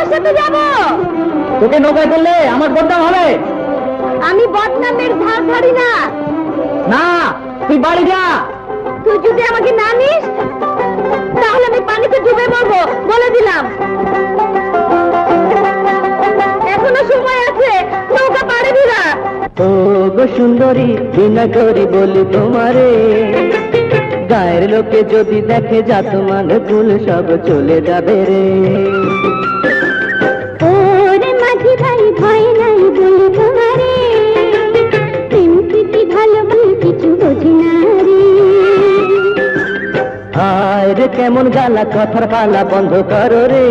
তোর সাথে যাব? তোকে নৌকায় করলে আমার বদনাম হবে। আমি বদনামের ধার ধারি না। না তুই বাড়ি যা। তুই যদি আমাকে না নিস তাহলে আমি পানিতে ডুবে মরবো বলে দিলাম। এখনও সময় আছে নৌকা পাড়ে দিলা। ও গো সুন্দরী বিনা করি বলি তোমারে। গায়ের লোকে যদি দেখে যা তোমার কুল সব চলে যাবে রে। কেমন গালা কথার পালা বন্ধ করো রে।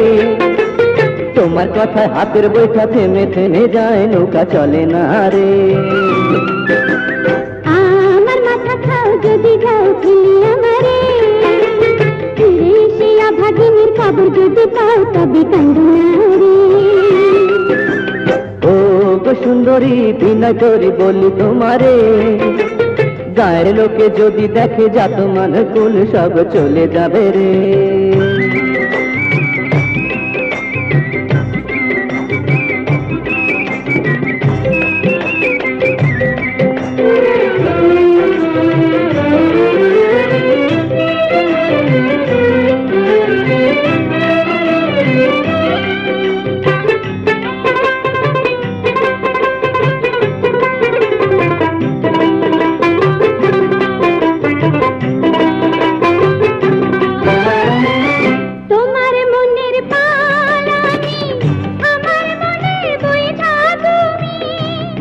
তোমার কথা হাতের বৈঠা থেমে থেমে যায় নৌকা চলে না রে। আমার মাথা খাও যদি যাও ফিরি আমারে। ফিরে এসে অভাগিনীর খবর যদি পাও তবে কান্দু না রে। ও গো সুন্দরী বিনা করি বলি তোমারে। গায়ের লোকে যদি দেখে যা তোমার কুল সব চলে যাবে রে।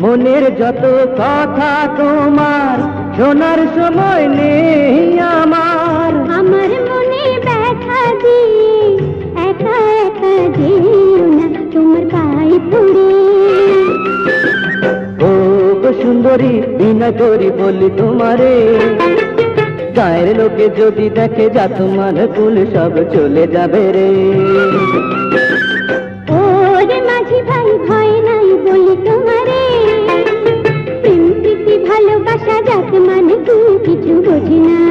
মনের যত কথা তোমার শোনার সময় নেই আমার। আমার মনে ব্যথা দিয়ে একা একা যেও না তোমার পায়ে পড়ে। ও গো সুন্দরী বিনা করি বলি তোমারে। গায়ের লোকে যদি দেখে যা তোমার কুল সব চলে যাবে রে। ওরে মাঝি ভাই ভয় নাই বলি তোমারে। প্রেম, প্রীতি, ভালোবাসা যাক মানে কিছু না।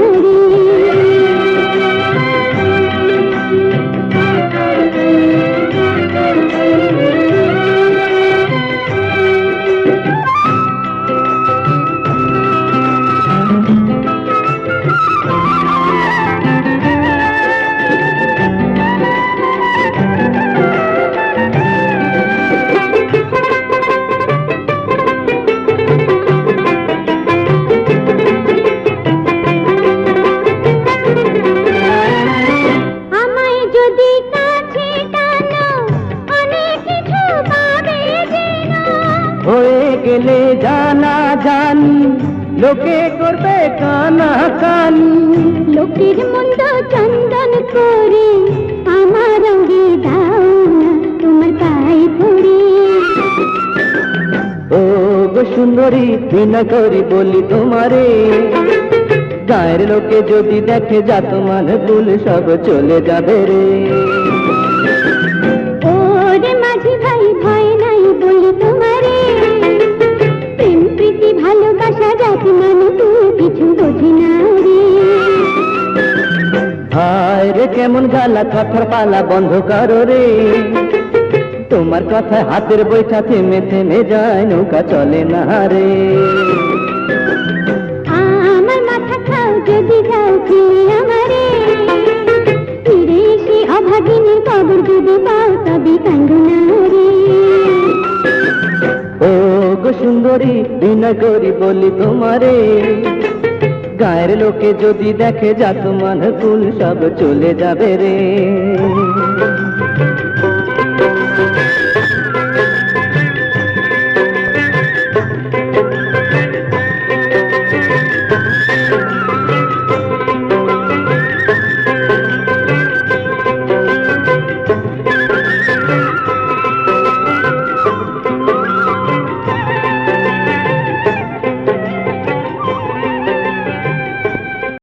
হয়ে গেলে জানা জানি লোকে করবে কানা কানি। লোকের মন্দ চন্দন করে আমার রঙে দাও না তোমার পায়ে পড়ে। ও গো সুন্দরী বিনা করি বলি তোমারে। গায়ের লোকে যদি দেখে যা তোমার কুল সব চলে যাবে রে। কেমন গালা কথার পালা বন্ধ করো রে। তোমার কথা হাতের বৈঠা থেমে থেমে যায় নৌকা চলে না রে। আমার মাথা খাও যদি যাও ফিরে আমারে। ফিরে এসে অভাগিনী কবর যদি পাও তবে কান্দু না রে। ও গো সুন্দরী বিনা করি বলি তোমারে। গায়ের লোকে যদি দেখে যা তোমার কুল সব চলে যাবে রে।